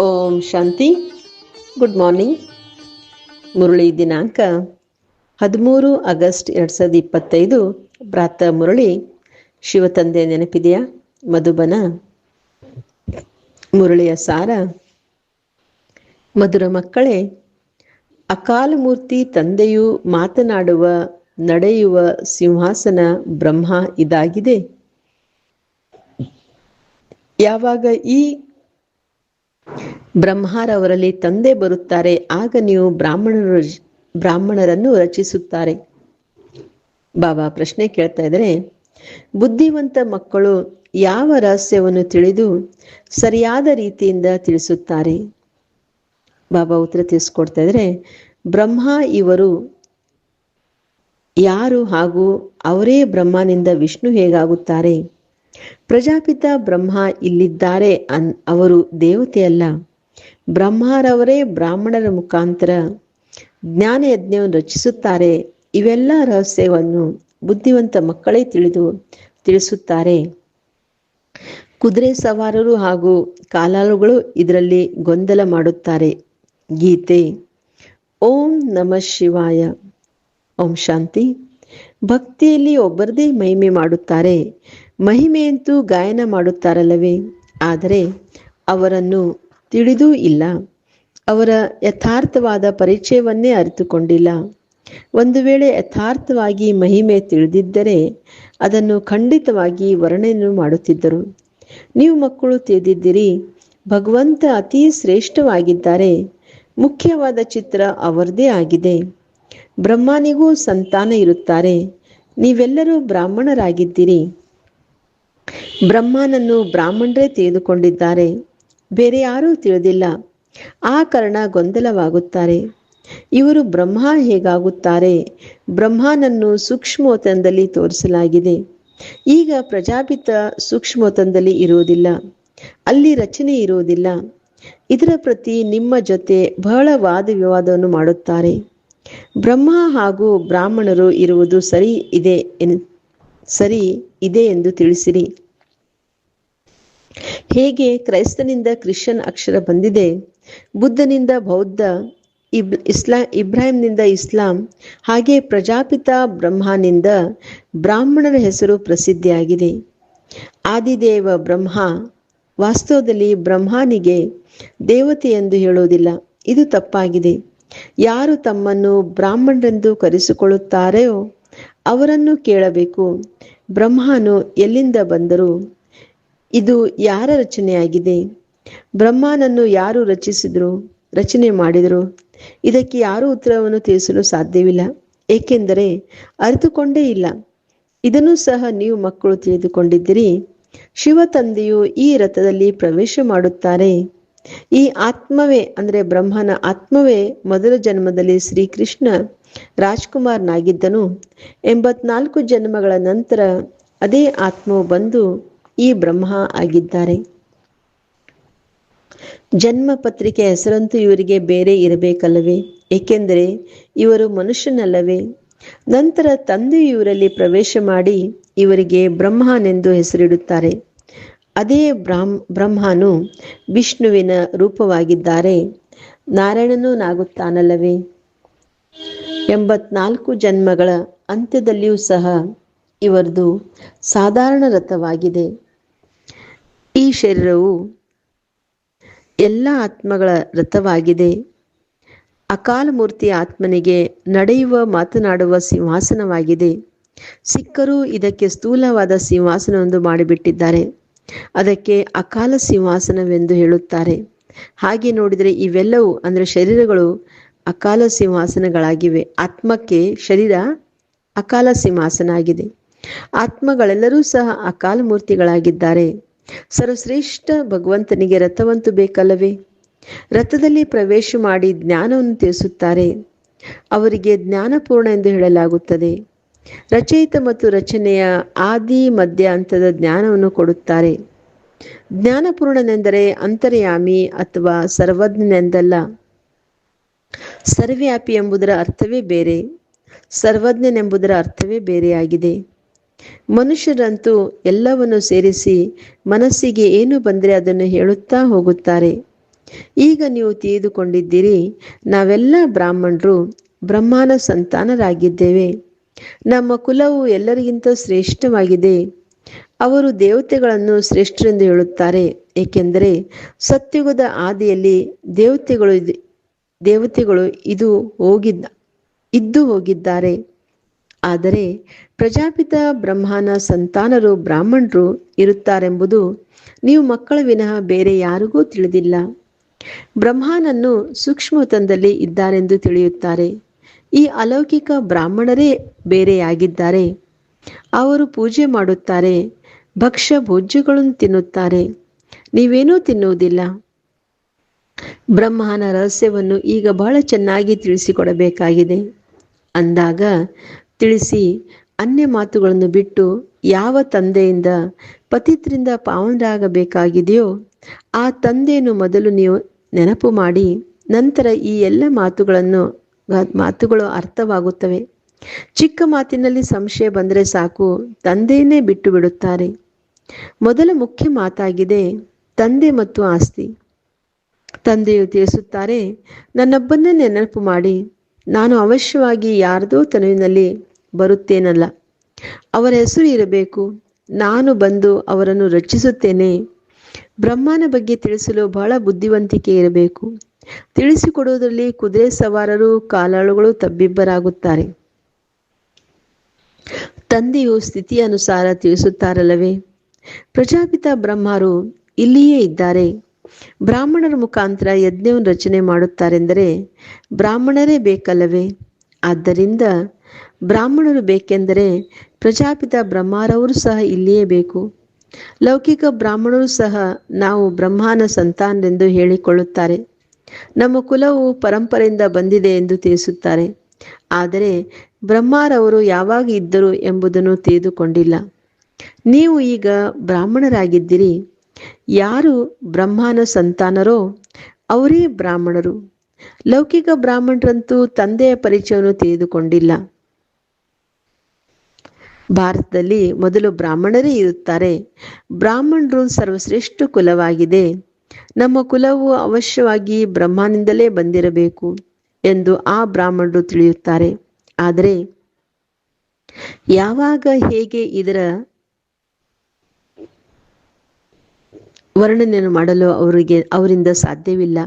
ಓಂ ಶಾಂತಿ. Good morning Murali ದಿನಾಂಕ ಹದಿಮೂರು August ಎರಡು ಸಾವಿರದ ಇಪ್ಪತ್ತೈದು. ಪ್ರಾತಃ ಮುರಳಿ ಶಿವತಂದೆ ನೆನಪಿದೆಯಾ? ಮಧುಬನ. ಮುರಳಿಯ ಸಾರ. ಮಧುರ ಮಕ್ಕಳೇ, ಅಕಾಲ ಮೂರ್ತಿ ತಂದೆಯು ಮಾತನಾಡುವ, ನಡೆಯುವ ಸಿಂಹಾಸನ ಬ್ರಹ್ಮ ಇದಾಗಿದೆ. ಯಾವಾಗ ಈ ಬ್ರಹ್ಮಾರವರಲ್ಲಿ ತಂದೆ ಬರುತ್ತಾರೆ, ಆಗ ನೀವು ಬ್ರಾಹ್ಮಣರು ಬ್ರಾಹ್ಮಣರನ್ನು ರಚಿಸುತ್ತಾರೆ. ಬಾಬಾ ಪ್ರಶ್ನೆ ಕೇಳ್ತಾ ಇದ್ರೆ ಬುದ್ಧಿವಂತ ಮಕ್ಕಳು ಯಾವ ರಹಸ್ಯವನ್ನು ತಿಳಿದು ಸರಿಯಾದ ರೀತಿಯಿಂದ ತಿಳಿಸುತ್ತಾರೆ? ಬಾಬಾ ಉತ್ತರ ತಿಳಿಸ್ಕೊಡ್ತಾ ಇದ್ರೆ ಬ್ರಹ್ಮ ಇವರು ಯಾರು ಹಾಗೂ ಅವರೇ ಬ್ರಹ್ಮನಿಂದ ವಿಷ್ಣು ಹೇಗಾಗುತ್ತಾರೆ? ಪ್ರಜಾಪಿತ ಬ್ರಹ್ಮ ಇಲ್ಲಿದ್ದಾರೆ ಅನ್, ಅವರು ದೇವತೆಯಲ್ಲ. ಬ್ರಹ್ಮರವರೇ ಬ್ರಾಹ್ಮಣರ ಮುಖಾಂತರ ಜ್ಞಾನ ಯಜ್ಞವನ್ನು ರಚಿಸುತ್ತಾರೆ. ಇವೆಲ್ಲ ರಹಸ್ಯವನ್ನು ಬುದ್ಧಿವಂತ ಮಕ್ಕಳೇ ತಿಳಿದು, ತಿಳಿಸುತ್ತಾರೆ. ಕುದುರೆ ಸವಾರರು ಹಾಗೂ ಕಾಲಾಳುಗಳು ಇದರಲ್ಲಿ ಗೊಂದಲ ಮಾಡುತ್ತಾರೆ. ಗೀತೆ. ಓಂ ನಮ ಶಿವಾಯ. ಓಂ ಶಾಂತಿ. ಭಕ್ತಿಯಲ್ಲಿ ಒಬ್ಬರದೇ ಮಹಿಮೆ ಮಾಡುತ್ತಾರೆ. ಮಹಿಮೆಯಂತೂ ಗಾಯನ ಮಾಡುತ್ತಾರಲ್ಲವೇ? ಆದರೆ ಅವರನ್ನು ತಿಳಿದೂ ಇಲ್ಲ. ಅವರ ಯಥಾರ್ಥವಾದ ಪರಿಚಯವನ್ನೇ ಅರಿತುಕೊಂಡಿಲ್ಲ. ಒಂದು ವೇಳೆ ಯಥಾರ್ಥವಾಗಿ ಮಹಿಮೆ ತಿಳಿದಿದ್ದರೆ ಅದನ್ನು ಖಂಡಿತವಾಗಿ ವರ್ಣನೆ ಮಾಡುತ್ತಿದ್ದರು. ನೀವು ಮಕ್ಕಳು ತಿಳಿದಿದ್ದೀರಿ, ಭಗವಂತ ಅತಿ ಶ್ರೇಷ್ಠವಾಗಿದ್ದಾರೆ. ಮುಖ್ಯವಾದ ಚಿತ್ರ ಅವರದೇ ಆಗಿದೆ. ಬ್ರಹ್ಮನಿಗೂ ಸಂತಾನ ಇರುತ್ತಾರೆ. ನೀವೆಲ್ಲರೂ ಬ್ರಾಹ್ಮಣರಾಗಿದ್ದೀರಿ. ಬ್ರಹ್ಮನನ್ನು ಬ್ರಾಹ್ಮಣರೇ ತಿಳಿದುಕೊಂಡಿದ್ದಾರೆ. ಬೇರೆ ಯಾರೂ ತಿಳಿದಿಲ್ಲ. ಆ ಕಾರಣ ಗೊಂದಲವಾಗುತ್ತಾರೆ. ಇವರು ಬ್ರಹ್ಮ ಹೇಗಾಗುತ್ತಾರೆ? ಬ್ರಹ್ಮನನ್ನು ಸೂಕ್ಷ್ಮೋತನದಲ್ಲಿ ತೋರಿಸಲಾಗಿದೆ. ಈಗ ಪ್ರಜಾಪಿತ ಸೂಕ್ಷ್ಮೋತನದಲ್ಲಿ ಇರುವುದಿಲ್ಲ. ಅಲ್ಲಿ ರಚನೆ ಇರುವುದಿಲ್ಲ. ಇದರ ಪ್ರತಿ ನಿಮ್ಮ ಜೊತೆ ಬಹಳ ವಾದ ವಿವಾದವನ್ನು ಮಾಡುತ್ತಾರೆ. ಬ್ರಹ್ಮ ಹಾಗೂ ಬ್ರಾಹ್ಮಣರು ಇರುವುದು ಸರಿ ಇದೆ ಸರಿ ಇದೆ ಎಂದು ತಿಳಿಸಿರಿ. ಹೇಗೆ ಕ್ರೈಸ್ತನಿಂದ ಕ್ರಿಶ್ಚಿಯನ್ ಅಕ್ಷರ ಬಂದಿದೆ? ಬುದ್ಧನಿಂದ ಬೌದ್ಧ, ಇಬ್, ಇಸ್ಲಾ, ಇಬ್ರಾಹಿಂನಿಂದ ಇಸ್ಲಾಂ, ಹಾಗೆ ಪ್ರಜಾಪಿತ ಬ್ರಹ್ಮನಿಂದ ಬ್ರಾಹ್ಮಣರ ಹೆಸರು ಪ್ರಸಿದ್ಧಿಯಾಗಿದೆ. ಆದಿದೇವ ಬ್ರಹ್ಮ ವಾಸ್ತವದಲ್ಲಿ ಬ್ರಹ್ಮನಿಗೆ ದೇವತೆ ಎಂದು ಹೇಳುವುದಿಲ್ಲ. ಇದು ತಪ್ಪಾಗಿದೆ. ಯಾರು ತಮ್ಮನ್ನು ಬ್ರಾಹ್ಮಣರೆಂದು ಕರೆಸಿಕೊಳ್ಳುತ್ತಾರೆಯೋ ಅವರನ್ನು ಕೇಳಬೇಕು. ಬ್ರಹ್ಮನು ಎಲ್ಲಿಂದ ಬಂದರು ಇದು ಯಾರ ರಚನೆಯಾಗಿದೆ? ಬ್ರಹ್ಮನನ್ನು ಯಾರು ರಚಿಸಿದ್ರು? ರಚನೆ ಮಾಡಿದರು? ಇದಕ್ಕೆ ಯಾರೂ ಉತ್ತರವನ್ನು ತಿಳಿಸಲು ಸಾಧ್ಯವಿಲ್ಲ. ಏಕೆಂದರೆ ಅರಿತುಕೊಂಡೇ ಇಲ್ಲ. ಇದನ್ನು ಸಹ ನೀವು ಮಕ್ಕಳು ತಿಳಿದುಕೊಂಡಿದ್ದೀರಿ. ಶಿವ ತಂದೆಯು ಈ ರಥದಲ್ಲಿ ಪ್ರವೇಶ ಮಾಡುತ್ತಾರೆ. ಈ ಆತ್ಮವೇ, ಅಂದ್ರೆ ಬ್ರಹ್ಮನ ಆತ್ಮವೇ ಮೊದಲ ಜನ್ಮದಲ್ಲಿ ಶ್ರೀಕೃಷ್ಣ ರಾಜ್ಕುಮಾರ್ನಾಗಿದ್ದನು. ಎಂಬತ್ನಾಲ್ಕು ಜನ್ಮಗಳ ನಂತರ ಅದೇ ಆತ್ಮವು ಬಂದು ಈ ಬ್ರಹ್ಮ ಆಗಿದ್ದಾರೆ. ಜನ್ಮ ಪತ್ರಿಕೆ ಹೆಸರಂತೂ ಇವರಿಗೆ ಬೇರೆ ಇರಬೇಕಲ್ಲವೇ? ಏಕೆಂದರೆ ಇವರು ಮನುಷ್ಯನಲ್ಲವೇ? ನಂತರ ತಂದೆ ಇವರಲ್ಲಿ ಪ್ರವೇಶ ಮಾಡಿ ಇವರಿಗೆ ಬ್ರಹ್ಮನೆಂದು ಹೆಸರಿಡುತ್ತಾರೆ. ಅದೇ ಬ್ರಾಹ್ಮ್, ಬ್ರಹ್ಮನು ವಿಷ್ಣುವಿನ ರೂಪವಾಗಿದ್ದಾರೆ. ನಾರಾಯಣನೂ ನಾಗುತ್ತಾನಲ್ಲವೇ? ಎಂಬತ್ನಾಲ್ಕು ಜನ್ಮಗಳ ಅಂತ್ಯದಲ್ಲಿಯೂ ಸಹ ಇವರದು ಸಾಧಾರಣ ರಥವಾಗಿದೆ. ಈ ಶರೀರವು ಎಲ್ಲ ಆತ್ಮಗಳ ರಥವಾಗಿದೆ. ಅಕಾಲ ಮೂರ್ತಿ ಆತ್ಮನಿಗೆ ನಡೆಯುವ, ಮಾತನಾಡುವ ಸಿಂಹಾಸನವಾಗಿದೆ. ಸಿಕ್ಕರು ಇದಕ್ಕೆ ಸ್ಥೂಲವಾದ ಸಿಂಹಾಸನವೊಂದು ಮಾಡಿಬಿಟ್ಟಿದ್ದಾರೆ. ಅದಕ್ಕೆ ಅಕಾಲ ಸಿಂಹಾಸನವೆಂದು ಹೇಳುತ್ತಾರೆ. ಹಾಗೆ ನೋಡಿದರೆ ಇವೆಲ್ಲವೂ ಅಂದರೆ ಶರೀರಗಳು ಅಕಾಲ ಸಿಂಹಾಸನಗಳಾಗಿವೆ. ಆತ್ಮಕ್ಕೆ ಶರೀರ ಅಕಾಲ ಸಿಂಹಾಸನ ಆಗಿದೆ. ಆತ್ಮಗಳೆಲ್ಲರೂ ಸಹ ಅಕಾಲ ಮೂರ್ತಿಗಳಾಗಿದ್ದಾರೆ ಸರ್ವಶ್ರೇಷ್ಠ ಭಗವಂತನಿಗೆ ರಥವಂತೂ ಬೇಕಲ್ಲವೇ? ರಥದಲ್ಲಿ ಪ್ರವೇಶ ಮಾಡಿ ಜ್ಞಾನವನ್ನು ತಿಳಿಸುತ್ತಾರೆ. ಅವರಿಗೆ ಜ್ಞಾನಪೂರ್ಣ ಎಂದು ಹೇಳಲಾಗುತ್ತದೆ. ರಚಯಿತ ಮತ್ತು ರಚನೆಯ ಆದಿ ಮಧ್ಯ ಹಂತದ ಜ್ಞಾನವನ್ನು ಕೊಡುತ್ತಾರೆ. ಜ್ಞಾನಪೂರ್ಣನೆಂದರೆ ಅಂತರ್ಯಾಮಿ ಅಥವಾ ಸರ್ವಜ್ಞನೆಂದಲ್ಲ. ಸರ್ವ್ಯಾಪಿ ಎಂಬುದರ ಅರ್ಥವೇ ಬೇರೆ. ಸರ್ವಜ್ಞನೆಂಬುದರ ಅರ್ಥವೇ ಬೇರೆಯಾಗಿದೆ. ಮನುಷ್ಯರಂತೂ ಎಲ್ಲವನ್ನು ಸೇರಿಸಿ ಮನಸ್ಸಿಗೆ ಏನು ಬಂದರೆ ಅದನ್ನು ಹೇಳುತ್ತಾ ಹೋಗುತ್ತಾರೆ. ಈಗ ನೀವು ತಿಳಿದುಕೊಂಡಿದ್ದೀರಿ, ನಾವೆಲ್ಲ ಬ್ರಾಹ್ಮಣರು ಬ್ರಹ್ಮನ ಸಂತಾನರಾಗಿದ್ದೇವೆ. ನಮ್ಮ ಕುಲವು ಎಲ್ಲರಿಗಿಂತ ಶ್ರೇಷ್ಠವಾಗಿದೆ. ಅವರು ದೇವತೆಗಳನ್ನು ಶ್ರೇಷ್ಠರೆಂದು ಹೇಳುತ್ತಾರೆ, ಏಕೆಂದರೆ ಸತ್ಯುಗದ ಆದಿಯಲ್ಲಿ ದೇವತೆಗಳು ದೇವತೆಗಳು ಇದು ಹೋಗಿದ್ದ, ಇದ್ದು ಹೋಗಿದ್ದಾರೆ. ಆದರೆ ಪ್ರಜಾಪಿತ ಬ್ರಹ್ಮನ ಸಂತಾನರು ಬ್ರಾಹ್ಮಣರು ಇರುತ್ತಾರೆಂಬುದು ನೀವು ಮಕ್ಕಳ ವಿನಃ ಬೇರೆ ಯಾರಿಗೂ ತಿಳಿದಿಲ್ಲ. ಬ್ರಹ್ಮನನ್ನು ಸೂಕ್ಷ್ಮತನದಲ್ಲಿ ಇದ್ದಾರೆಂದು ತಿಳಿಯುತ್ತಾರೆ. ಈ ಅಲೌಕಿಕ ಬ್ರಾಹ್ಮಣರೇ ಬೇರೆಯಾಗಿದ್ದಾರೆ. ಅವರು ಪೂಜೆ ಮಾಡುತ್ತಾರೆ, ಭಕ್ಷ್ಯ ಭೋಜ್ಯಗಳನ್ನು ತಿನ್ನುತ್ತಾರೆ. ನೀವೇನೂ ತಿನ್ನುವುದಿಲ್ಲ. ಬ್ರಹ್ಮನ ರಹಸ್ಯವನ್ನು ಈಗ ಬಹಳ ಚೆನ್ನಾಗಿ ತಿಳಿಸಿಕೊಡಬೇಕಾಗಿದೆ. ಅಂದಾಗ ತಿಳಿಸಿ ಅನ್ಯ ಮಾತುಗಳನ್ನು ಬಿಟ್ಟು ಯಾವ ತಂದೆಯಿಂದ ಪತಿತ್ರಿಂದ ಪಾವನರಾಗಬೇಕಾಗಿದೆಯೋ ಆ ತಂದೆಯನ್ನು ಮೊದಲು ನೀವು ನೆನಪು ಮಾಡಿ, ನಂತರ ಈ ಎಲ್ಲ ಮಾತುಗಳನ್ನು, ಮಾತುಗಳು ಅರ್ಥವಾಗುತ್ತವೆ. ಚಿಕ್ಕ ಮಾತಿನಲ್ಲಿ ಸಂಶಯ ಬಂದರೆ ಸಾಕು, ತಂದೆಯನ್ನೇ ಬಿಟ್ಟು ಬಿಡುತ್ತಾರೆ. ಮೊದಲ ಮುಖ್ಯ ಮಾತಾಗಿದೆ, ತಂದೆ ಮತ್ತು ಆಸ್ತಿ. ತಂದೆಯು ತಿಳಿಸುತ್ತಾರೆ ನನ್ನೊಬ್ಬನ್ನೇ ನೆನಪು ಮಾಡಿ, ನಾನು ಅವಶ್ಯವಾಗಿ ಯಾರದೋ ತನುವಿನಲ್ಲಿ ಬರುತ್ತೇನಲ್ಲ. ಅವರ ಹೆಸರು ಇರಬೇಕು. ನಾನು ಬಂದು ಅವರನ್ನು ರಚಿಸುತ್ತೇನೆ ಬ್ರಹ್ಮನ ಬಗ್ಗೆ ತಿಳಿಸಲು ಬಹಳ ಬುದ್ಧಿವಂತಿಕೆ ಇರಬೇಕು. ತಿಳಿಸಿಕೊಡುವುದರಲ್ಲಿ ಕುದುರೆ ಸವಾರರು, ಕಾಲಾಳುಗಳು ತಬ್ಬಿಬ್ಬರಾಗುತ್ತಾರೆ. ತಂದೆಯು ಸ್ಥಿತಿಯ ಅನುಸಾರ ತಿಳಿಸುತ್ತಾರಲ್ಲವೇ? ಪ್ರಜಾಪಿತ ಬ್ರಹ್ಮರು ಇಲ್ಲಿಯೇ ಇದ್ದಾರೆ. ಬ್ರಾಹ್ಮಣರ ಮುಖಾಂತರ ಯಜ್ಞವನ್ನು ರಚನೆ ಮಾಡುತ್ತಾರೆಂದರೆ ಬ್ರಾಹ್ಮಣರೇ ಬೇಕಲ್ಲವೇ? ಆದ್ದರಿಂದ ಬ್ರಾಹ್ಮಣರು ಬೇಕೆಂದರೆ ಪ್ರಜಾಪಿತ ಬ್ರಹ್ಮಾರವರು ಸಹ ಇಲ್ಲಿಯೇ ಬೇಕು. ಲೌಕಿಕ ಬ್ರಾಹ್ಮಣರು ಸಹ ನಾವು ಬ್ರಹ್ಮನ ಸಂತಾನರೆಂದು ಹೇಳಿಕೊಳ್ಳುತ್ತಾರೆ. ನಮ್ಮ ಕುಲವು ಪರಂಪರೆಯಿಂದ ಬಂದಿದೆ ಎಂದು ತಿಳಿಸುತ್ತಾರೆ. ಆದರೆ ಬ್ರಹ್ಮರವರು ಯಾವಾಗ ಇದ್ದರು ಎಂಬುದನ್ನು ತಿಳಿದುಕೊಂಡಿಲ್ಲ. ನೀವು ಈಗ ಬ್ರಾಹ್ಮಣರಾಗಿದ್ದೀರಿ. ಯಾರು ಬ್ರಹ್ಮನ ಸಂತಾನರೋ ಅವರೇ ಬ್ರಾಹ್ಮಣರು. ಲೌಕಿಕ ಬ್ರಾಹ್ಮಣರಂತೂ ತಂದೆಯ ಪರಿಚಯವನ್ನು ತಿಳಿದುಕೊಂಡಿಲ್ಲ. ಭಾರತದಲ್ಲಿ ಮೊದಲು ಬ್ರಾಹ್ಮಣರೇ ಇರುತ್ತಾರೆ. ಬ್ರಾಹ್ಮಣರು ಸರ್ವಶ್ರೇಷ್ಠ ಕುಲವಾಗಿದೆ. ನಮ್ಮ ಕುಲವು ಅವಶ್ಯವಾಗಿ ಬ್ರಹ್ಮನಿಂದಲೇ ಬಂದಿರಬೇಕು ಎಂದು ಆ ಬ್ರಾಹ್ಮಣರು ತಿಳಿಯುತ್ತಾರೆ. ಆದರೆ ಯಾವಾಗ ಹೇಗೆ ಇದರ ವರ್ಣನೆಯನ್ನು ಮಾಡಲು ಅವರಿಗೆ ಅವರಿಂದ ಸಾಧ್ಯವಿಲ್ಲ.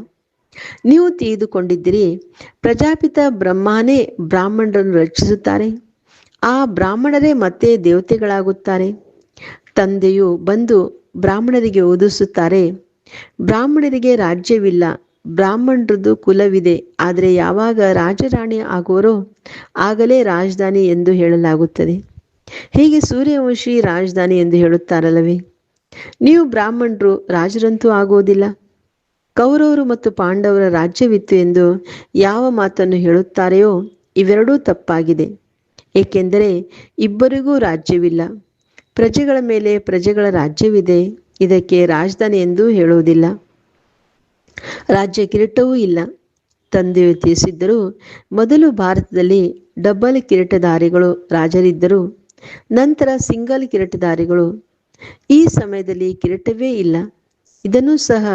ನೀವು ತಿಳಿದುಕೊಂಡಿದ್ದೀರಿ, ಪ್ರಜಾಪಿತ ಬ್ರಹ್ಮನೇ ಬ್ರಾಹ್ಮಣರನ್ನು ರಕ್ಷಿಸುತ್ತಾರೆ. ಆ ಬ್ರಾಹ್ಮಣರೇ ಮತ್ತೆ ದೇವತೆಗಳಾಗುತ್ತಾರೆ. ತಂದೆಯು ಬಂದು ಬ್ರಾಹ್ಮಣರಿಗೆ ಓದಿಸುತ್ತಾರೆ. ಬ್ರಾಹ್ಮಣರಿಗೆ ರಾಜ್ಯವಿಲ್ಲ. ಬ್ರಾಹ್ಮಣರದ್ದು ಕುಲವಿದೆ. ಆದರೆ ಯಾವಾಗ ರಾಜರಾಣಿ ಆಗೋರೋ ಆಗಲೇ ರಾಜಧಾನಿ ಎಂದು ಹೇಳಲಾಗುತ್ತದೆ. ಹೀಗೆ ಸೂರ್ಯವಂಶಿ ರಾಜಧಾನಿ ಎಂದು ಹೇಳುತ್ತಾರಲ್ಲವೇ? ನೀವು ಬ್ರಾಹ್ಮಣರು, ರಾಜರಂತೂ ಆಗೋದಿಲ್ಲ. ಕೌರವರು ಮತ್ತು ಪಾಂಡವರ ರಾಜ್ಯವಿತ್ತು ಎಂದು ಯಾವ ಮಾತನ್ನು ಹೇಳುತ್ತಾರೆಯೋ ಇವೆರಡೂ ತಪ್ಪಾಗಿದೆ. ಏಕೆಂದರೆ ಇಬ್ಬರಿಗೂ ರಾಜ್ಯವಿಲ್ಲ. ಪ್ರಜೆಗಳ ಮೇಲೆ ಪ್ರಜೆಗಳ ರಾಜ್ಯವಿದೆ. ಇದಕ್ಕೆ ರಾಜಧಾನಿ ಎಂದು ಹೇಳುವುದಿಲ್ಲ. ರಾಜ್ಯ ಕಿರೀಟವೂ ಇಲ್ಲ. ತಂದೆಯು ತಿಳಿಸಿದ್ದರು, ಮೊದಲು ಭಾರತದಲ್ಲಿ ಡಬಲ್ ಕಿರೀಟಧಾರಿಗಳು ರಾಜರಿದ್ದರು, ನಂತರ ಸಿಂಗಲ್ ಕಿರೀಟಧಾರಿಗಳು. ಈ ಸಮಯದಲ್ಲಿ ಕಿರೀಟವೇ ಇಲ್ಲ. ಇದನ್ನು ಸಹ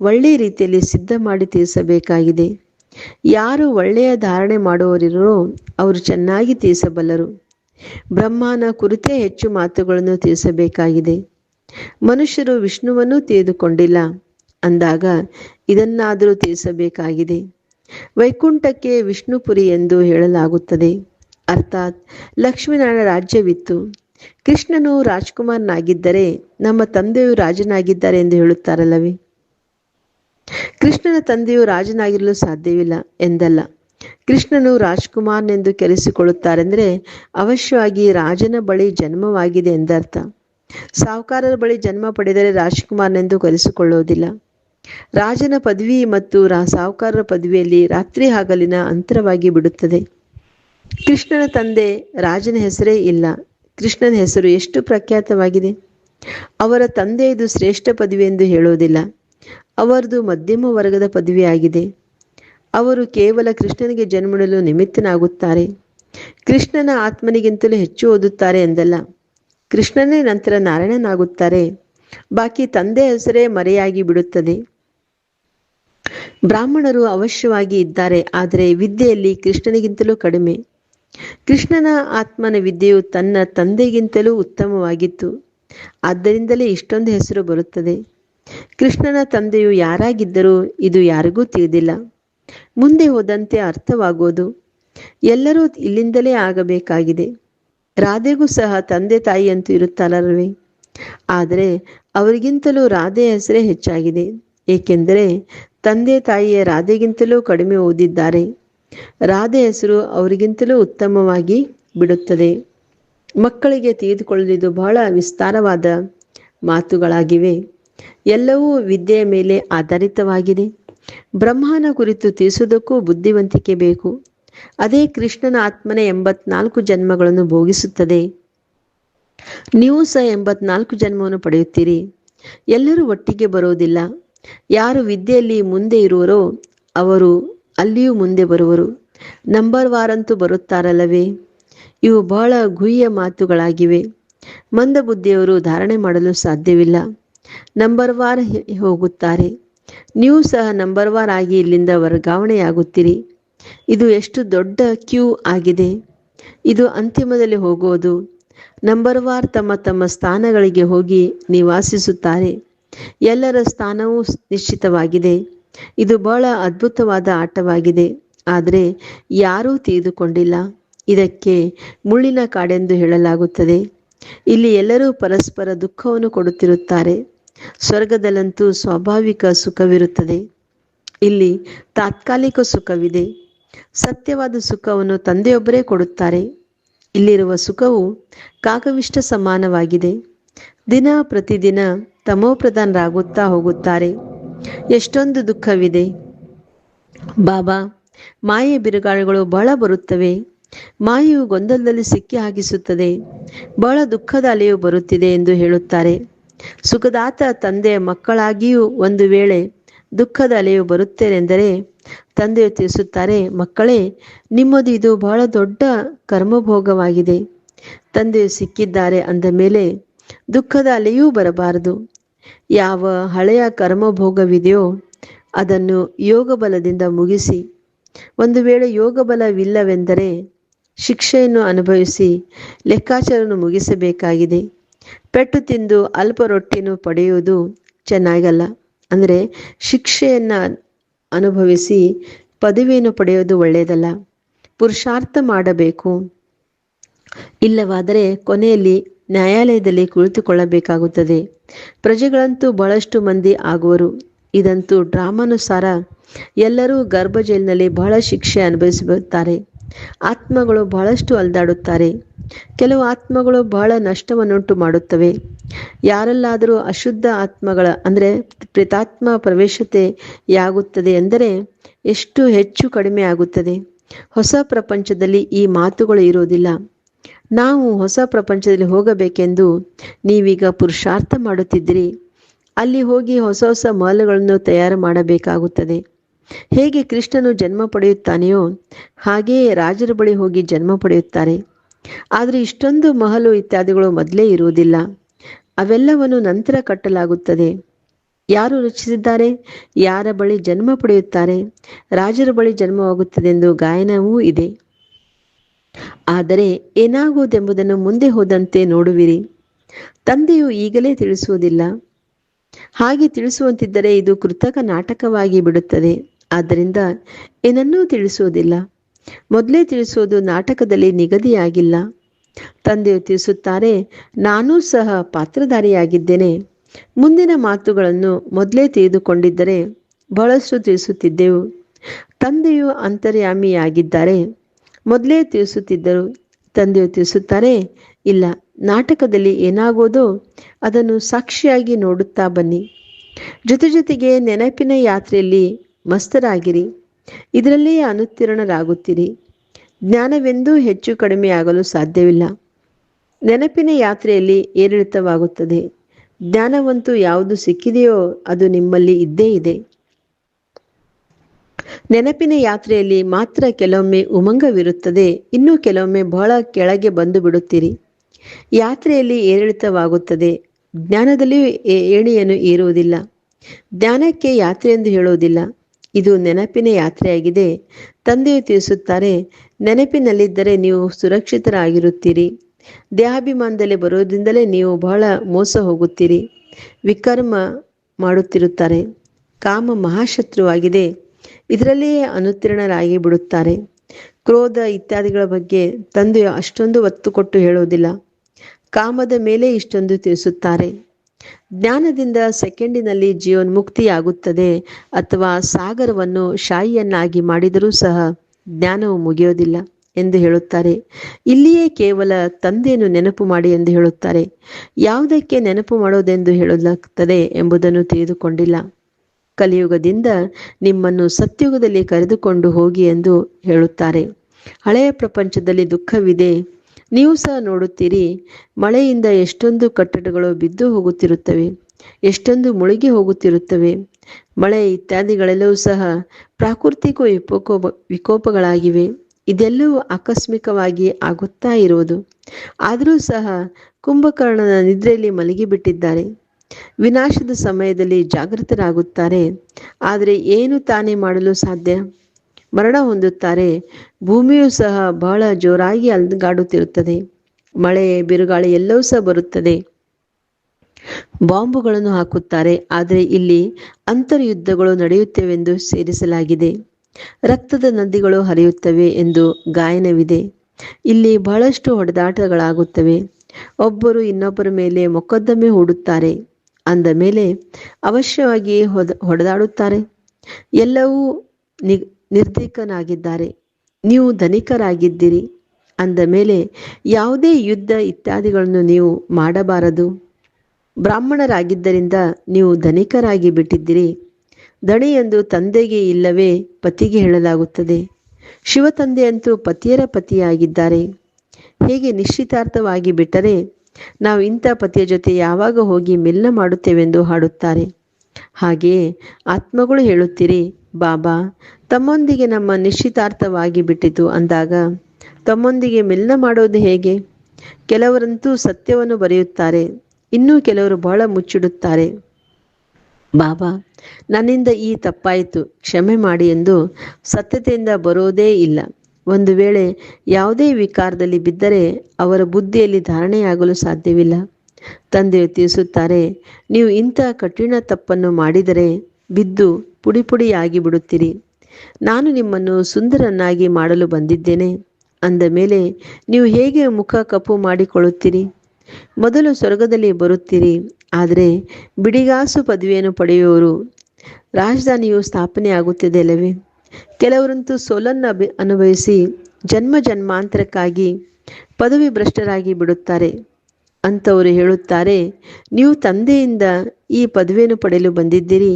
ಒಳ್ಳೆಯ ರೀತಿಯಲ್ಲಿ ಸಿದ್ಧ ಮಾಡಿ ತಿಳಿಸಬೇಕಾಗಿದೆ ಯಾರು ಒಳ್ಳೆಯ ಧಾರಣೆ ಮಾಡುವವರಿರೋ ಅವರು ಚೆನ್ನಾಗಿ ತಿಳಿಸಬಲ್ಲರು ಬ್ರಹ್ಮನ ಕುರಿತೇ ಹೆಚ್ಚು ಮಾತುಗಳನ್ನು ತಿಳಿಸಬೇಕಾಗಿದೆ. ಮನುಷ್ಯರು ವಿಷ್ಣುವನ್ನು ತಿಳಿದುಕೊಂಡಿಲ್ಲ. ಅಂದಾಗ ಇದನ್ನಾದರೂ ತಿಳಿಸಬೇಕಾಗಿದೆ. ವೈಕುಂಠಕ್ಕೆ ವಿಷ್ಣುಪುರಿ ಎಂದು ಹೇಳಲಾಗುತ್ತದೆ. ಅರ್ಥಾತ್ ಲಕ್ಷ್ಮೀನಾರಾಯಣ ರಾಜ್ಯವಿತ್ತು. ಕೃಷ್ಣನು ರಾಜ್ಕುಮಾರನಾಗಿದ್ದರೆ ನಮ್ಮ ತಂದೆಯು ರಾಜನಾಗಿದ್ದಾರೆ ಎಂದು ಹೇಳುತ್ತಾರಲ್ಲವೇ? ಕೃಷ್ಣನ ತಂದೆಯು ರಾಜನಾಗಿರಲು ಸಾಧ್ಯವಿಲ್ಲ ಎಂದಲ್ಲ. ಕೃಷ್ಣನು ರಾಜ್ಕುಮಾರ್ನೆಂದು ಕರೆಸಿಕೊಳ್ಳುತ್ತಾರೆಂದರೆ ಅವಶ್ಯವಾಗಿ ರಾಜನ ಬಳಿ ಜನ್ಮವಾಗಿದೆ ಎಂದರ್ಥ. ಸಾಹುಕಾರರ ಬಳಿ ಜನ್ಮ ಪಡೆದರೆ ರಾಜ್ಕುಮಾರ್ನೆಂದು ಕರೆಸಿಕೊಳ್ಳುವುದಿಲ್ಲ. ರಾಜನ ಪದವಿ ಮತ್ತು ರಾ ಸಾಹುಕಾರರ ಪದವಿಯಲ್ಲಿ ರಾತ್ರಿ ಹಗಲಿನ ಅಂತರವಾಗಿ ಬಿಡುತ್ತದೆ. ಕೃಷ್ಣನ ತಂದೆ ರಾಜನ ಹೆಸರೇ ಇಲ್ಲ. ಕೃಷ್ಣನ ಹೆಸರು ಎಷ್ಟು ಪ್ರಖ್ಯಾತವಾಗಿದೆ. ಅವರ ತಂದೆಯದು ಶ್ರೇಷ್ಠ ಪದವಿ ಎಂದು ಹೇಳುವುದಿಲ್ಲ. ಅವರದು ಮಧ್ಯಮ ವರ್ಗದ ಪದವಿಯಾಗಿದೆ. ಅವರು ಕೇವಲ ಕೃಷ್ಣನಿಗೆ ಜನ್ಮಡಲು ನಿಮಿತ್ತನಾಗುತ್ತಾರೆ. ಕೃಷ್ಣನ ಆತ್ಮನಿಗಿಂತಲೂ ಹೆಚ್ಚು ಓದುತ್ತಾರೆ ಎಂದಲ್ಲ. ಕೃಷ್ಣನೇ ನಂತರ ನಾರಾಯಣನಾಗುತ್ತಾರೆ. ಬಾಕಿ ತಂದೆ ಹೆಸರೇ ಮರೆಯಾಗಿ ಬಿಡುತ್ತದೆ. ಬ್ರಾಹ್ಮಣರು ಅವಶ್ಯವಾಗಿ ಇದ್ದಾರೆ, ಆದರೆ ವಿದ್ಯೆಯಲ್ಲಿ ಕೃಷ್ಣನಿಗಿಂತಲೂ ಕಡಿಮೆ. ಕೃಷ್ಣನ ಆತ್ಮನ ವಿದ್ಯೆಯು ತನ್ನ ತಂದೆಗಿಂತಲೂ ಉತ್ತಮವಾಗಿತ್ತು. ಆದ್ದರಿಂದಲೇ ಇಷ್ಟೊಂದು ಹೆಸರು ಬರುತ್ತದೆ. ಕೃಷ್ಣನ ತಂದೆಯು ಯಾರಾಗಿದ್ದರೂ ಇದು ಯಾರಿಗೂ ತಿಳಿದಿಲ್ಲ. ಮುಂದೆ ಹೋದಂತೆ ಅರ್ಥವಾಗೋದು, ಎಲ್ಲರೂ ಇಲ್ಲಿಂದಲೇ ಆಗಬೇಕಾಗಿದೆ. ರಾಧೆಗೂ ಸಹ ತಂದೆ ತಾಯಿ ಅಂತೂ ಇರುತ್ತಲ್ಲವೇ ಆದರೆ ಅವರಿಗಿಂತಲೂ ರಾಧೆ ಹೆಸರೇ ಹೆಚ್ಚಾಗಿದೆ. ಏಕೆಂದರೆ ತಂದೆ ತಾಯಿಯ ರಾಧೆಗಿಂತಲೂ ಕಡಿಮೆ ಓದಿದ್ದಾರೆ. ರಾಧೆ ಹೆಸರು ಅವರಿಗಿಂತಲೂ ಉತ್ತಮವಾಗಿ ಬಿಡುತ್ತದೆ. ಮಕ್ಕಳಿಗೆ ತೆಗೆದುಕೊಳ್ಳಲಿದ್ದು ಬಹಳ ವಿಸ್ತಾರವಾದ ಮಾತುಗಳಾಗಿವೆ. ಎಲ್ಲವೂ ವಿದ್ಯೆಯ ಮೇಲೆ ಆಧಾರಿತವಾಗಿದೆ. ಬ್ರಹ್ಮನ ಕುರಿತು ತಿಳಿಸುವುದಕ್ಕೂ ಬುದ್ಧಿವಂತಿಕೆ ಬೇಕು. ಅದೇ ಕೃಷ್ಣನ ಆತ್ಮನ ಎಂಬತ್ನಾಲ್ಕು ಜನ್ಮಗಳನ್ನು ಭೋಗಿಸುತ್ತದೆ. ನೀವು ಸಹ ಎಂಬತ್ನಾಲ್ಕು ಜನ್ಮವನ್ನು ಪಡೆಯುತ್ತೀರಿ. ಎಲ್ಲರೂ ಒಟ್ಟಿಗೆ ಬರೋದಿಲ್ಲ ಯಾರು ವಿದ್ಯೆಯಲ್ಲಿ ಮುಂದೆ ಇರುವರೋ ಅವರು ಅಲ್ಲಿಯೂ ಮುಂದೆ ಬರುವರು. ನಂಬರ್ ವಾರಂತೂ ಬರುತ್ತಾರಲ್ಲವೇ? ಇವು ಬಹಳ ಗುಹ್ಯ ಮಾತುಗಳಾಗಿವೆ. ಮಂದಬುದ್ಧಿಯವರು ಧಾರಣೆ ಮಾಡಲು ಸಾಧ್ಯವಿಲ್ಲ. ನಂಬರ್ ವಾರ್ ಹೋಗುತ್ತಾರೆ. ನೀವು ಸಹ ನಂಬರ್ ವಾರ್ ಆಗಿ ಇಲ್ಲಿಂದ ವರ್ಗಾವಣೆಯಾಗುತ್ತೀರಿ. ಇದು ಎಷ್ಟು ದೊಡ್ಡ ಕ್ಯೂ ಆಗಿದೆ. ಇದು ಅಂತಿಮದಲ್ಲಿ ಹೋಗೋದು ನಂಬರ್ ವಾರ್ ತಮ್ಮ ತಮ್ಮ ಸ್ಥಾನಗಳಿಗೆ ಹೋಗಿ ನಿವಾಸಿಸುತ್ತಾರೆ. ಎಲ್ಲರ ಸ್ಥಾನವೂ ನಿಶ್ಚಿತವಾಗಿದೆ. ಇದು ಬಹಳ ಅದ್ಭುತವಾದ ಆಟವಾಗಿದೆ. ಆದರೆ ಯಾರೂ ತಿಳಿದುಕೊಂಡಿಲ್ಲ ಇದಕ್ಕೆ ಮುಳ್ಳಿನ ಕಾಡೆಂದು ಹೇಳಲಾಗುತ್ತದೆ. ಇಲ್ಲಿ ಎಲ್ಲರೂ ಪರಸ್ಪರ ದುಃಖವನ್ನು ಕೊಡುತ್ತಿರುತ್ತಾರೆ. ಸ್ವರ್ಗದಲ್ಲಂತೂ ಸ್ವಾಭಾವಿಕ ಸುಖವಿರುತ್ತದೆ. ಇಲ್ಲಿ ತಾತ್ಕಾಲಿಕ ಸುಖವಿದೆ. ಸತ್ಯವಾದ ಸುಖವನ್ನು ತಂದೆಯೊಬ್ಬರೇ ಕೊಡುತ್ತಾರೆ. ಇಲ್ಲಿರುವ ಸುಖವು ಕಾಕವಿಷ್ಟ ಸಮಾನವಾಗಿದೆ. ದಿನ ಪ್ರತಿದಿನ ತಮೋಪ್ರಧಾನರಾಗುತ್ತಾ ಹೋಗುತ್ತಾರೆ. ಎಷ್ಟೊಂದು ದುಃಖವಿದೆ. ಬಾಬಾ, ಮಾಯೆ ಬಿರುಗಾಳಿಗಳು ಬಹಳ ಬರುತ್ತವೆ. ಮಾಯೆಯು ಗೊಂದಲದಲ್ಲಿ ಸಿಕ್ಕಿ ಹಾಕಿಸುತ್ತದೆ ಬಹಳ ದುಃಖದ ಅಲೆಯು ಬರುತ್ತಿದೆ ಎಂದು ಹೇಳುತ್ತಾರೆ. ಸುಖದಾತ ತಂದೆಯ ಮಕ್ಕಳಾಗಿಯೂ ಒಂದು ವೇಳೆ ದುಃಖದ ಅಲೆಯು ಬರುತ್ತೇನೆಂದರೆ ತಂದೆಯು ತಿಳಿಸುತ್ತಾರೆ, ಮಕ್ಕಳೇ, ನಿಮ್ಮದು ಇದು ಬಹಳ ದೊಡ್ಡ ಕರ್ಮಭೋಗವಾಗಿದೆ. ತಂದೆಯು ಸಿಕ್ಕಿದ್ದಾರೆ ಅಂದ ಮೇಲೆ ದುಃಖದ ಅಲೆಯೂ ಬರಬಾರದು. ಯಾವ ಹಳೆಯ ಕರ್ಮಭೋಗವಿದೆಯೋ ಅದನ್ನು ಯೋಗ ಬಲದಿಂದ ಮುಗಿಸಿ, ಒಂದು ವೇಳೆ ಯೋಗ ಬಲವಿಲ್ಲವೆಂದರೆ ಶಿಕ್ಷೆಯನ್ನು ಅನುಭವಿಸಿ ಲೆಕ್ಕಾಚಾರವನ್ನು ಮುಗಿಸಬೇಕಾಗಿದೆ. ಪೆಟ್ಟು ತಿಂದು ಅಲ್ಪ ರೊಟ್ಟಿನೂ ಪಡೆಯುವುದು ಚೆನ್ನಾಗಲ್ಲ. ಅಂದರೆ ಶಿಕ್ಷೆಯನ್ನು ಅನುಭವಿಸಿ ಪದವಿಯನ್ನು ಪಡೆಯೋದು ಒಳ್ಳೆಯದಲ್ಲ. ಪುರುಷಾರ್ಥ ಮಾಡಬೇಕು. ಇಲ್ಲವಾದರೆ ಕೊನೆಯಲ್ಲಿ ನ್ಯಾಯಾಲಯದಲ್ಲಿ ಕುಳಿತುಕೊಳ್ಳಬೇಕಾಗುತ್ತದೆ. ಪ್ರಜೆಗಳಂತೂ ಬಹಳಷ್ಟು ಮಂದಿ ಆಗುವರು. ಇದಂತೂ ಡ್ರಾಮಾನುಸಾರ ಎಲ್ಲರೂ ಗರ್ಭ ಜೈಲಿನಲ್ಲಿ ಬಹಳ ಶಿಕ್ಷೆ ಅನುಭವಿಸುತ್ತಾರೆ. ಆತ್ಮಗಳು ಬಹಳಷ್ಟು ಅಲ್ದಾಡುತ್ತಾರೆ. ಕೆಲವು ಆತ್ಮಗಳು ಬಹಳ ನಷ್ಟವನ್ನುಂಟು ಮಾಡುತ್ತವೆ. ಯಾರಲ್ಲಾದರೂ ಅಶುದ್ಧ ಆತ್ಮಗಳ, ಅಂದರೆ ಪ್ರೇತಾತ್ಮ ಪ್ರವೇಶತೆಯಾಗುತ್ತದೆ ಎಂದರೆ ಎಷ್ಟು ಹೆಚ್ಚು ಕಡಿಮೆ ಆಗುತ್ತದೆ. ಹೊಸ ಪ್ರಪಂಚದಲ್ಲಿ ಈ ಮಾತುಗಳು ಇರುವುದಿಲ್ಲ. ನಾವು ಹೊಸ ಪ್ರಪಂಚದಲ್ಲಿ ಹೋಗಬೇಕೆಂದು ನೀವೀಗ ಪುರುಷಾರ್ಥ ಮಾಡುತ್ತಿದ್ದೀರಿ. ಅಲ್ಲಿ ಹೋಗಿ ಹೊಸ ಹೊಸ ಮಾಲುಗಳನ್ನು ತಯಾರು ಮಾಡಬೇಕಾಗುತ್ತದೆ. ಹೇಗೆ ಕೃಷ್ಣನು ಜನ್ಮ ಪಡೆಯುತ್ತಾನೆಯೋ ಹಾಗೆಯೇ ರಾಜರ ಬಳಿ ಹೋಗಿ ಜನ್ಮ ಪಡೆಯುತ್ತಾರೆ. ಆದರೆ ಇಷ್ಟೊಂದು ಮಹಲು ಇತ್ಯಾದಿಗಳು ಮೊದಲೇ ಇರುವುದಿಲ್ಲ. ಅವೆಲ್ಲವನ್ನು ನಂತರ ಕಟ್ಟಲಾಗುತ್ತದೆ. ಯಾರು ರಚಿಸಿದ್ದಾರೆ? ಯಾರ ಬಳಿ ಜನ್ಮ ಪಡೆಯುತ್ತಾರೆ? ರಾಜರ ಬಳಿ ಜನ್ಮವಾಗುತ್ತದೆ ಎಂದು ಗಾಯನವೂ ಇದೆ. ಆದರೆ ಏನಾಗುವುದೆಂಬುದನ್ನು ಮುಂದೆ ಹೋದಂತೆ ನೋಡುವಿರಿ. ತಂದೆಯು ಈಗಲೇ ತಿಳಿಸುವುದಿಲ್ಲ. ಹಾಗೆ ತಿಳಿಸುವಂತಿದ್ದರೆ ಇದು ಕೃತಕ ನಾಟಕವಾಗಿ ಬಿಡುತ್ತದೆ. ಆದ್ದರಿಂದ ಏನನ್ನೂ ತಿಳಿಸುವುದಿಲ್ಲ. ಮೊದಲೇ ತಿಳಿಸುವುದು ನಾಟಕದಲ್ಲಿ ನಿಗದಿಯಾಗಿಲ್ಲ. ತಂದೆಯು ತಿಳಿಸುತ್ತಾರೆ, ನಾನೂ ಸಹ ಪಾತ್ರಧಾರಿಯಾಗಿದ್ದೇನೆ. ಮುಂದಿನ ಮಾತುಗಳನ್ನು ಮೊದಲೇ ತಿಳಿದುಕೊಂಡಿದ್ದರೆ ಬಹಳಷ್ಟು ತಿಳಿಸುತ್ತಿದ್ದೆವು. ತಂದೆಯು ಅಂತರ್ಯಾಮಿಯಾಗಿದ್ದಾರೆ. ಮೊದಲೇ ತಿಳಿಸುತ್ತಿದ್ದರು ತಂದೆಯು ತಿಳಿಸುತ್ತಾರೆ, ಇಲ್ಲ, ನಾಟಕದಲ್ಲಿ ಏನಾಗೋದೋ ಅದನ್ನು ಸಾಕ್ಷಿಯಾಗಿ ನೋಡುತ್ತಾ ಬನ್ನಿ. ಜೊತೆ ಜೊತೆಗೆ ನೆನಪಿನ ಯಾತ್ರೆಯಲ್ಲಿ ಮಸ್ತರಾಗಿರಿ. ಇದರಲ್ಲಿಯೇ ಅನುತ್ತೀರ್ಣರಾಗುತ್ತೀರಿ. ಜ್ಞಾನವೆಂದೂ ಹೆಚ್ಚು ಕಡಿಮೆಯಾಗಲು ಸಾಧ್ಯವಿಲ್ಲ. ನೆನಪಿನ ಯಾತ್ರೆಯಲ್ಲಿ ಏರಿಳಿತವಾಗುತ್ತದೆ. ಜ್ಞಾನವಂತೂ ಯಾವುದು ಸಿಕ್ಕಿದೆಯೋ ಅದು ನಿಮ್ಮಲ್ಲಿ ಇದ್ದೇ ಇದೆ. ನೆನಪಿನ ಯಾತ್ರೆಯಲ್ಲಿ ಮಾತ್ರ ಕೆಲವೊಮ್ಮೆ ಉಮಂಗವಿರುತ್ತದೆ, ಇನ್ನು ಕೆಲವೊಮ್ಮೆ ಬಹಳ ಕೆಳಗೆ ಬಂದು ಬಿಡುತ್ತೀರಿ ಯಾತ್ರೆಯಲ್ಲಿ ಏರಿಳಿತವಾಗುತ್ತದೆ, ಜ್ಞಾನದಲ್ಲಿಯೂ ಏ- ಏಣಿಯನ್ನು ಏರುವುದಿಲ್ಲ. ಜ್ಞಾನಕ್ಕೆ ಯಾತ್ರೆ ಎಂದು ಹೇಳುವುದಿಲ್ಲ. ಇದು ನೆನಪಿನ ಯಾತ್ರೆಯಾಗಿದೆ. ತಂದೆಯು ತಿಳಿಸುತ್ತಾರೆ, ನೆನಪಿನಲ್ಲಿದ್ದರೆ ನೀವು ಸುರಕ್ಷಿತರಾಗಿರುತ್ತೀರಿ. ದೇಹಾಭಿಮಾನದಲ್ಲಿ ಬರುವುದರಿಂದಲೇ ನೀವು ಬಹಳ ಮೋಸ ಹೋಗುತ್ತೀರಿ. ವಿಕರ್ಮ ಮಾಡುತ್ತಿರುತ್ತಾರೆ. ಕಾಮ ಮಹಾಶತ್ರುವಾಗಿದೆ. ಇದರಲ್ಲಿಯೇ ಅನುತ್ತೀರ್ಣರಾಗಿ ಬಿಡುತ್ತಾರೆ. ಕ್ರೋಧ ಇತ್ಯಾದಿಗಳ ಬಗ್ಗೆ ತಂದೆಯು ಅಷ್ಟೊಂದು ಒತ್ತು ಕೊಟ್ಟು ಹೇಳುವುದಿಲ್ಲ. ಕಾಮದ ಮೇಲೆ ಇಷ್ಟೊಂದು ತಿಳಿಸುತ್ತಾರೆ. ಜ್ಞಾನದಿಂದ ಸೆಕೆಂಡಿನಲ್ಲಿ ಜೀವನ್ಮುಕ್ತಿಯಾಗುತ್ತದೆ ಅಥವಾ ಸಾಗರವನ್ನು ಶಾಯಿಯನ್ನಾಗಿ ಮಾಡಿದರೂ ಸಹ ಜ್ಞಾನವು ಮುಗಿಯೋದಿಲ್ಲ ಎಂದು ಹೇಳುತ್ತಾರೆ. ಇಲ್ಲಿಯೇ ಕೇವಲ ತಂದೆಯನ್ನು ನೆನಪು ಮಾಡಿ ಎಂದು ಹೇಳುತ್ತಾರೆ. ಯಾವುದಕ್ಕೆ ನೆನಪು ಮಾಡೋದೆಂದು ಹೇಳಲಾಗುತ್ತದೆ ಎಂಬುದನ್ನು ತಿಳಿದುಕೊಂಡಿಲ್ಲ. ಕಲಿಯುಗದಿಂದ ನಿಮ್ಮನ್ನು ಸತ್ಯುಗದಲ್ಲಿ ಕರೆದುಕೊಂಡು ಹೋಗಿ ಎಂದು ಹೇಳುತ್ತಾರೆ. ಹಳೆಯ ಪ್ರಪಂಚದಲ್ಲಿ ದುಃಖವಿದೆ ನೀವು ಸಹ ನೋಡುತ್ತೀರಿ, ಮಳೆಯಿಂದ ಎಷ್ಟೊಂದು ಕಟ್ಟಡಗಳು ಬಿದ್ದು ಹೋಗುತ್ತಿರುತ್ತವೆ, ಎಷ್ಟೊಂದು ಮುಳುಗಿ ಹೋಗುತ್ತಿರುತ್ತವೆ. ಮಳೆ ಇತ್ಯಾದಿಗಳೆಲ್ಲವೂ ಸಹ ಪ್ರಾಕೃತಿಕ ವಿಕೋಪ, ವಿಕೋಪಗಳಾಗಿವೆ. ಇದೆಲ್ಲವೂ ಆಕಸ್ಮಿಕವಾಗಿ ಆಗುತ್ತಾ ಇರುವುದು. ಆದರೂ ಸಹ ಕುಂಭಕರ್ಣನ ನಿದ್ರೆಯಲ್ಲಿ ಮಲಗಿಬಿಟ್ಟಿದ್ದಾರೆ. ವಿನಾಶದ ಸಮಯದಲ್ಲಿ ಜಾಗೃತರಾಗುತ್ತಾರೆ. ಆದರೆ ಏನು ತಾನೇ ಮಾಡಲು ಸಾಧ್ಯ? ಮರಣ ಹೊಂದುತ್ತಾರೆ. ಭೂಮಿಯೂ ಸಹ ಬಹಳ ಜೋರಾಗಿ ಅಲ್ಗಾಡುತ್ತಿರುತ್ತದೆ. ಮಳೆ, ಬಿರುಗಾಳಿ ಎಲ್ಲವೂ ಸಹ ಬರುತ್ತದೆ. ಬಾಂಬುಗಳನ್ನು ಹಾಕುತ್ತಾರೆ. ಆದರೆ ಇಲ್ಲಿ ಅಂತರ್ಯುದ್ಧಗಳು ನಡೆಯುತ್ತವೆಂದು ಸೇರಿಸಲಾಗಿದೆ. ರಕ್ತದ ನದಿಗಳು ಹರಿಯುತ್ತವೆ ಎಂದು ಗಾಯನವಿದೆ. ಇಲ್ಲಿ ಬಹಳಷ್ಟು ಹೊಡೆದಾಟಗಳಾಗುತ್ತವೆ. ಒಬ್ಬರು ಇನ್ನೊಬ್ಬರ ಮೇಲೆ ಮೊಕದ್ದಮೆ ಹೂಡುತ್ತಾರೆ. ಅಂದ ಮೇಲೆ ಅವಶ್ಯವಾಗಿ ಹೊಡೆದಾಡುತ್ತಾರೆ. ಎಲ್ಲವೂ ನಿರ್ಧೀಕನಾಗಿದ್ದಾರೆ ನೀವು ಧನಿಕರಾಗಿದ್ದೀರಿ. ಅಂದ ಮೇಲೆ, ಯಾವುದೇ ಯುದ್ಧ ಇತ್ಯಾದಿಗಳನ್ನು ನೀವು ಮಾಡಬಾರದು. ಬ್ರಾಹ್ಮಣರಾಗಿದ್ದರಿಂದ ನೀವು ಧನಿಕರಾಗಿ ಬಿಟ್ಟಿದ್ದೀರಿ. ದಣಿ ಎಂದು ತಂದೆಗೆ ಇಲ್ಲವೇ ಪತಿಗೆ ಹೇಳಲಾಗುತ್ತದೆ. ಶಿವ ತಂದೆಯಂತೂ ಪತಿಯರ ಪತಿಯಾಗಿದ್ದಾರೆ. ಹೇಗೆ ನಿಶ್ಚಿತಾರ್ಥವಾಗಿ ಬಿಟ್ಟರೆ, ನಾವು ಇಂಥ ಪತಿಯ ಜೊತೆ ಯಾವಾಗ ಹೋಗಿ ಮೆಲ್ಲ ಮಾಡುತ್ತೇವೆಂದು ಹಾಡುತ್ತಾರೆ. ಹಾಗೆಯೇ ಆತ್ಮಗಳು ಹೇಳುತ್ತೀರಿ. ಬಾಬಾ, ತಮ್ಮೊಂದಿಗೆ ನಮ್ಮ ನಿಶ್ಚಿತಾರ್ಥವಾಗಿ ಬಿಟ್ಟಿತು ಅಂದಾಗ ತಮ್ಮೊಂದಿಗೆ ಮಿಲನ ಮಾಡೋದು ಹೇಗೆ? ಕೆಲವರಂತೂ ಸತ್ಯವನ್ನು ಬರೆಯುತ್ತಾರೆ, ಇನ್ನೂ ಕೆಲವರು ಬಹಳ ಮುಚ್ಚಿಡುತ್ತಾರೆ. ಬಾಬಾ, ನನ್ನಿಂದ ಈ ತಪ್ಪಾಯಿತು, ಕ್ಷಮೆ ಮಾಡಿ ಎಂದು ಸತ್ಯತೆಯಿಂದ ಬರೋದೇ ಇಲ್ಲ. ಒಂದು ವೇಳೆ ಯಾವುದೇ ವಿಕಾರದಲ್ಲಿ ಬಿದ್ದರೆ ಅವರ ಬುದ್ಧಿಯಲ್ಲಿ ಧಾರಣೆಯಾಗಲು ಸಾಧ್ಯವಿಲ್ಲ. ತಂದೆಯು ತಿಳಿಸುತ್ತಾರೆ, ನೀವು ಇಂಥ ಕಠಿಣ ತಪ್ಪನ್ನು ಮಾಡಿದರೆ ಬಿದ್ದು ಪುಡಿ ಪುಡಿಯಾಗಿ ಬಿಡುತ್ತೀರಿ ನಾನು ನಿಮ್ಮನ್ನು ಸುಂದರನ್ನಾಗಿ ಮಾಡಲು ಬಂದಿದ್ದೇನೆ. ಅಂದ ಮೇಲೆ, ನೀವು ಹೇಗೆ ಮುಖ ಕಪ್ಪು ಮಾಡಿಕೊಳ್ಳುತ್ತೀರಿ? ಮೊದಲು ಸ್ವರ್ಗದಲ್ಲಿ ಬರುತ್ತೀರಿ, ಆದರೆ ಬಿಡಿಗಾಸು ಪದವಿಯನ್ನು ಪಡೆಯುವವರು ರಾಜಧಾನಿಯು ಸ್ಥಾಪನೆ ಆಗುತ್ತಿದೆ ಅಲ್ಲವೇ ಕೆಲವರಂತೂ ಸೋಲನ್ನು ಅನುಭವಿಸಿ ಜನ್ಮ ಜನ್ಮಾಂತರಕ್ಕಾಗಿ ಪದವಿ ಭ್ರಷ್ಟರಾಗಿ ಬಿಡುತ್ತಾರೆ. ಅಂತವರು ಹೇಳುತ್ತಾರೆ, ನೀವು ತಂದೆಯಿಂದ ಈ ಪದವಿಯನ್ನು ಪಡೆಯಲು ಬಂದಿದ್ದೀರಿ.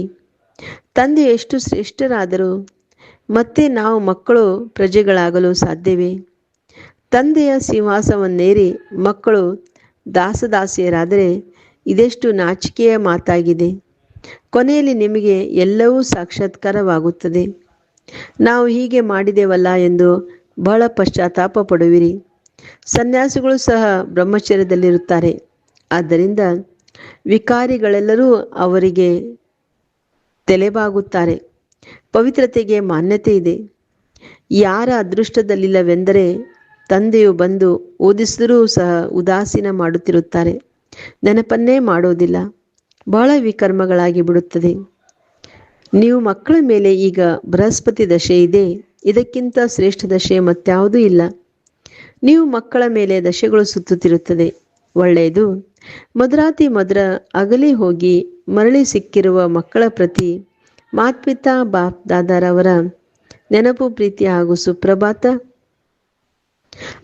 ತಂದೆ ಎಷ್ಟು ಶ್ರೇಷ್ಠರಾದರೂ ಮತ್ತೆ ನಾವು ಮಕ್ಕಳು ಪ್ರಜೆಗಳಾಗಲು ಸಾಧ್ಯವೇ? ತಂದೆಯ ಸಿಂಹಾಸವನ್ನೇರಿ ಮಕ್ಕಳು ದಾಸದಾಸಿಯರಾದರೆ ಇದೆಷ್ಟು ನಾಚಿಕೆಯ ಮಾತಾಗಿದೆ. ಕೊನೆಯಲ್ಲಿ ನಿಮಗೆ ಎಲ್ಲವೂ ಸಾಕ್ಷಾತ್ಕಾರವಾಗುತ್ತದೆ. ನಾವು ಹೀಗೆ ಮಾಡಿದೆವಲ್ಲ ಎಂದು ಬಹಳ ಪಶ್ಚಾತ್ತಾಪ ಪಡುವಿರಿ. ಸನ್ಯಾಸಿಗಳು ಸಹ ಬ್ರಹ್ಮಚರ್ಯದಲ್ಲಿರುತ್ತಾರೆ. ಆದ್ದರಿಂದ ವಿಕಾರಿಗಳೆಲ್ಲರೂ ಅವರಿಗೆ ತಲೆಬಾಗುತ್ತಾರೆ. ಪವಿತ್ರತೆಗೆ ಮಾನ್ಯತೆ ಇದೆ. ಯಾರ ಅದೃಷ್ಟದಲ್ಲಿಲ್ಲವೆಂದರೆ ತಂದೆಯು ಬಂದು ಓದಿಸಿದರೂ ಸಹ ಉದಾಸೀನ ಮಾಡುತ್ತಿರುತ್ತಾರೆ. ನೆನಪನ್ನೇ ಮಾಡೋದಿಲ್ಲ. ಬಹಳ ವಿಕರ್ಮಗಳಾಗಿ ಬಿಡುತ್ತದೆ. ನೀವು ಮಕ್ಕಳ ಮೇಲೆ ಈಗ ಬೃಹಸ್ಪತಿ ದಶೆ ಇದೆ. ಇದಕ್ಕಿಂತ ಶ್ರೇಷ್ಠ ದಶೆ ಮತ್ಯಾವುದೂ ಇಲ್ಲ. ನೀವು ಮಕ್ಕಳ ಮೇಲೆ ದಶೆಗಳು ಸುತ್ತುತ್ತಿರುತ್ತದೆ. ಒಳ್ಳೆಯದು. ಮಧುರಾತಿ ಮದ್ರ ಅಗಲಿ ಹೋಗಿ ಮರಳಿ ಸಿಕ್ಕಿರುವ ಮಕ್ಕಳ ಪ್ರತಿ ಮಾತ್ಪಿತಾ ಬಾಪ್ ದಾದಾರವರ ನೆನಪು, ಪ್ರೀತಿ ಹಾಗೂ ಸುಪ್ರಭಾತ.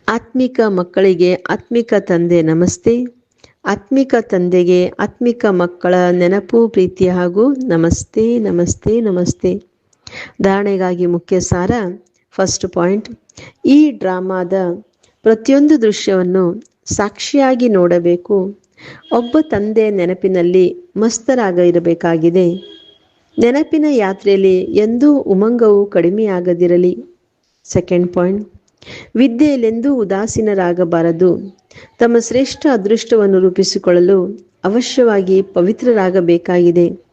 ಆತ್ಮಿಕ ಮಕ್ಕಳಿಗೆ ಆತ್ಮಿಕ ತಂದೆ ನಮಸ್ತೆ. ಆತ್ಮಿಕ ತಂದೆಗೆ ಆತ್ಮಿಕ ಮಕ್ಕಳ ನೆನಪು, ಪ್ರೀತಿ ಹಾಗೂ ನಮಸ್ತೆ ನಮಸ್ತೆ ನಮಸ್ತೆ. ಧಾರಣೆಗಾಗಿ ಮುಖ್ಯ ಸಾರ, ಫಸ್ಟ್ ಪಾಯಿಂಟ್. ಈ ಡ್ರಾಮಾದ ಪ್ರತಿಯೊಂದು ದೃಶ್ಯವನ್ನು ಸಾಕ್ಷಿಯಾಗಿ ನೋಡಬೇಕು. ಒಬ್ಬ ತಂದೆ ನೆನಪಿನಲ್ಲಿ ಮಸ್ತರಾಗ ಇರಬೇಕಾಗಿದೆ. ನೆನಪಿನ ಯಾತ್ರೆಯಲ್ಲಿ ಎಂದೂ ಉಮಂಗವು ಕಡಿಮೆಯಾಗದಿರಲಿ. Second point. ವಿದ್ಯೆಯಲ್ಲೆಂದೂ ಉದಾಸೀನರಾಗಬಾರದು. ತಮ್ಮ ಶ್ರೇಷ್ಠ ಅದೃಷ್ಟವನ್ನು ರೂಪಿಸಿಕೊಳ್ಳಲು ಅವಶ್ಯವಾಗಿ ಪವಿತ್ರರಾಗಬೇಕಾಗಿದೆ.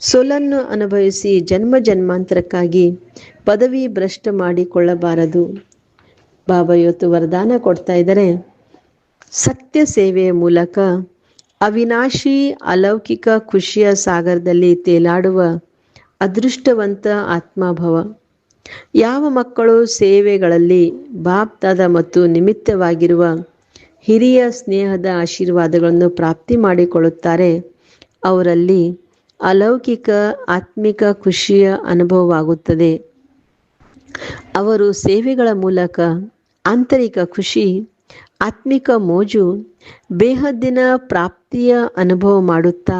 ಸೊಲನ್ನು ಅನುಭವಿಸಿ ಜನ್ಮ ಜನ್ಮಾಂತರಕ್ಕಾಗಿ ಪದವಿ ಭ್ರಷ್ಟ ಮಾಡಿಕೊಳ್ಳಬಾರದು. ಬಾಬಾ ಇವತ್ತು ವರದಾನ ಕೊಡ್ತಾ ಇದ್ದಾರೆ. ಸತ್ಯ ಸೇವೆಯ ಮೂಲಕ ಅವಿನಾಶಿ ಅಲೌಕಿಕ ಖುಷಿಯ ಸಾಗರದಲ್ಲಿ ತೇಲಾಡುವ ಅದೃಷ್ಟವಂತ ಆತ್ಮಭವ. ಯಾವ ಮಕ್ಕಳು ಸೇವೆಗಳಲ್ಲಿ ಬಾಪ್ದಾದ ಮತ್ತು ನಿಮಿತ್ತವಾಗಿರುವ ಹಿರಿಯ ಸ್ನೇಹದ ಆಶೀರ್ವಾದಗಳನ್ನು ಪ್ರಾಪ್ತಿ ಮಾಡಿಕೊಳ್ಳುತ್ತಾರೆ, ಅವರಲ್ಲಿ ಅಲೌಕಿಕ ಆತ್ಮಿಕ ಖುಷಿಯ ಅನುಭವವಾಗುತ್ತದೆ. ಅವರು ಸೇವೆಗಳ ಮೂಲಕ ಆಂತರಿಕ ಖುಷಿ ಆತ್ಮಿಕ ಮೋಜು ಬೇಹದ್ದಿನ ಪ್ರಾಪ್ತಿಯ ಅನುಭವ ಮಾಡುತ್ತಾ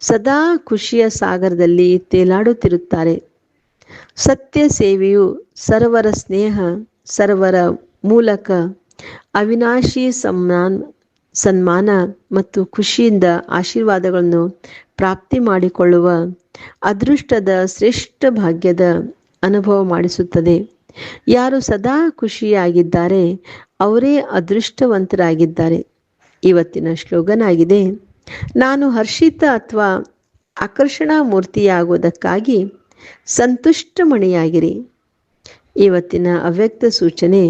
ಸದಾ ಖುಷಿಯ ಸಾಗರದಲ್ಲಿ ತೇಲಾಡುತ್ತಿರುತ್ತಾರೆ. ಸತ್ಯ ಸೇವೆಯು ಸರ್ವರ ಸ್ನೇಹ, ಸರ್ವರ ಮೂಲಕ ಅವಿನಾಶಿ ಸಮ್ಮಾನ್, ಸನ್ಮಾನ ಮತ್ತು ಖುಷಿಯಿಂದ ಆಶೀರ್ವಾದಗಳನ್ನು ಪ್ರಾಪ್ತಿ ಮಾಡಿಕೊಳ್ಳುವ ಅದೃಷ್ಟದ ಶ್ರೇಷ್ಠ ಭಾಗ್ಯದ ಅನುಭವ ಮಾಡಿಸುತ್ತದೆ. ಯಾರು ಸದಾ ಖುಷಿಯಾಗಿದ್ದಾರೆ ಅವರೇ ಅದೃಷ್ಟವಂತರಾಗಿದ್ದಾರೆ. ಇವತ್ತಿನ ಶ್ಲೋಗನ್ ಆಗಿದೆ ನಾನು ಹರ್ಷಿತ ಅಥವಾ ಆಕರ್ಷಣಾ ಮೂರ್ತಿಯಾಗುವುದಕ್ಕಾಗಿ ಸಂತುಷ್ಟಮಣಿಯಾಗಿರಿ. ಇವತ್ತಿನ ಅವ್ಯಕ್ತ ಸೂಚನೆ,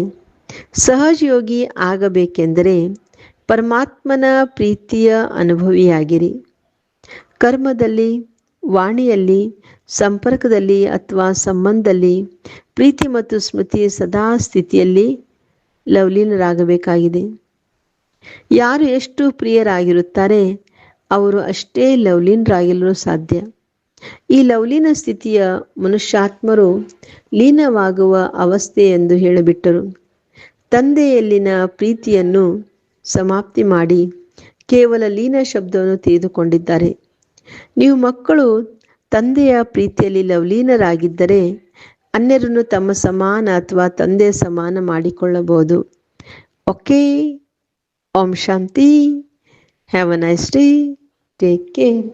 ಸಹಜಯೋಗಿ ಆಗಬೇಕೆಂದರೆ ಪರಮಾತ್ಮನ ಪ್ರೀತಿಯ ಅನುಭವಿಯಾಗಿರಿ. ಕರ್ಮದಲ್ಲಿ, ವಾಣಿಯಲ್ಲಿ, ಸಂಪರ್ಕದಲ್ಲಿ ಅಥವಾ ಸಂಬಂಧದಲ್ಲಿ, ಪ್ರೀತಿ ಮತ್ತು ಸ್ಮೃತಿ ಸದಾ ಸ್ಥಿತಿಯಲ್ಲಿ ಲವಲೀನರಾಗಬೇಕಾಗಿದೆ. ಯಾರು ಎಷ್ಟು ಪ್ರಿಯರಾಗಿರುತ್ತಾರೆ, ಅವರು ಅಷ್ಟೇ ಲವ್ಲೀನರಾಗಿರಲು ಸಾಧ್ಯ. ಈ ಲವ್ಲೀನ ಸ್ಥಿತಿಯ ಮನುಷ್ಯಾತ್ಮರು ಲೀನವಾಗುವ ಅವಸ್ಥೆ ಎಂದು ಹೇಳಿಬಿಟ್ಟರು. ತಂದೆಯಲ್ಲಿನ ಪ್ರೀತಿಯನ್ನು ಸಮಾಪ್ತಿ ಮಾಡಿ ಕೇವಲ ಲೀನ ಶಬ್ದವನ್ನು ತೆಗೆದುಕೊಂಡಿದ್ದಾರೆ ನೀವು ಮಕ್ಕಳು ತಂದೆಯ ಪ್ರೀತಿಯಲ್ಲಿ ಲವಲೀನರಾಗಿದ್ದರೆ ಅನ್ಯರನ್ನು ತಮ್ಮ ಸಮಾನ ಅಥವಾ ತಂದೆ ಸಮಾನ ಮಾಡಿಕೊಳ್ಳಬಹುದು. Okay, Om Shanti, have a nice day, take care.